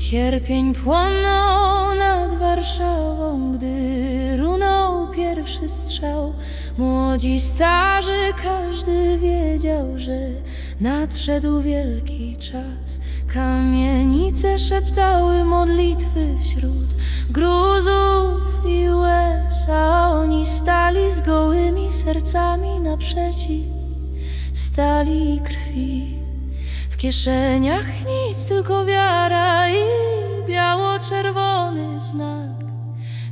Sierpień płonął nad Warszawą, gdy runął pierwszy strzał. Młodzi, starzy, każdy wiedział, że nadszedł wielki czas. Kamienice szeptały modlitwy wśród gruzów i łez, a oni stali z gołymi sercami naprzeciw stali krwi. Kieszeniach nic, tylko wiara i biało-czerwony znak.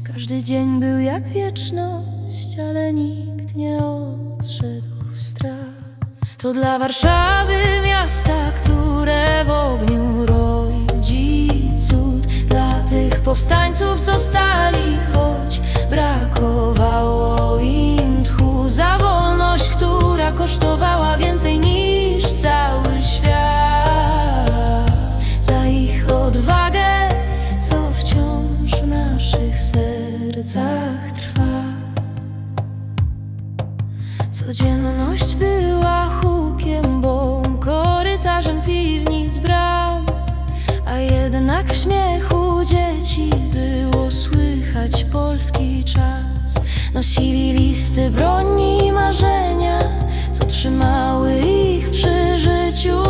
Każdy dzień był jak wieczność, ale nikt nie odszedł w strach. To dla Warszawy miasta, które w ogniu rodzi cud. Dla tych powstańców, co stali, Codzienność była hukiem bomb, korytarzem piwnic bram A jednak w śmiechu dzieci było słychać polski czas. Nosili listy broni i marzenia, co trzymały ich przy życiu.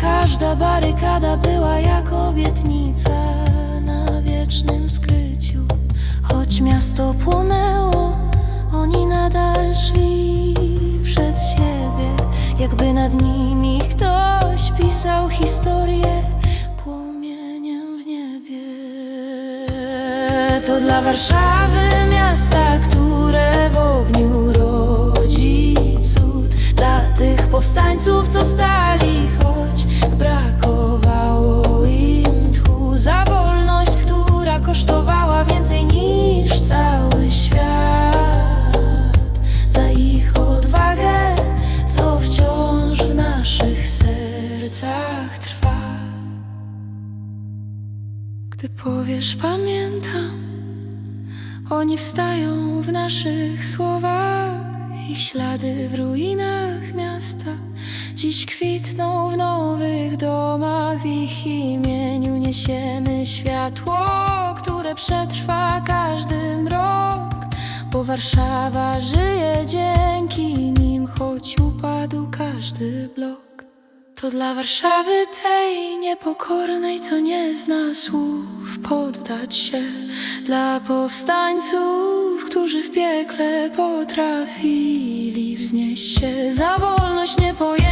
Każda barykada była jak obietnica na wiecznym skryciu. Choć miasto płonęło, oni nadal szli siebie, jakby nad nimi ktoś pisał historię płomieniem w niebie. To dla Warszawy miasta, które w ogniu rodzi cud. Dla tych powstańców, co stali, sercach trwa. Gdy powiesz, pamiętam, oni wstają w naszych słowach, ich ślady w ruinach miasta. Dziś kwitną w nowych domach, w ich imieniu niesiemy światło, które przetrwa każdy mrok. Bo Warszawa żyje dzięki nim, choć upadł każdy blok. To dla Warszawy tej niepokornej, co nie zna słów, poddać się. Dla powstańców, którzy w piekle potrafili wznieść się za wolność niepojętą.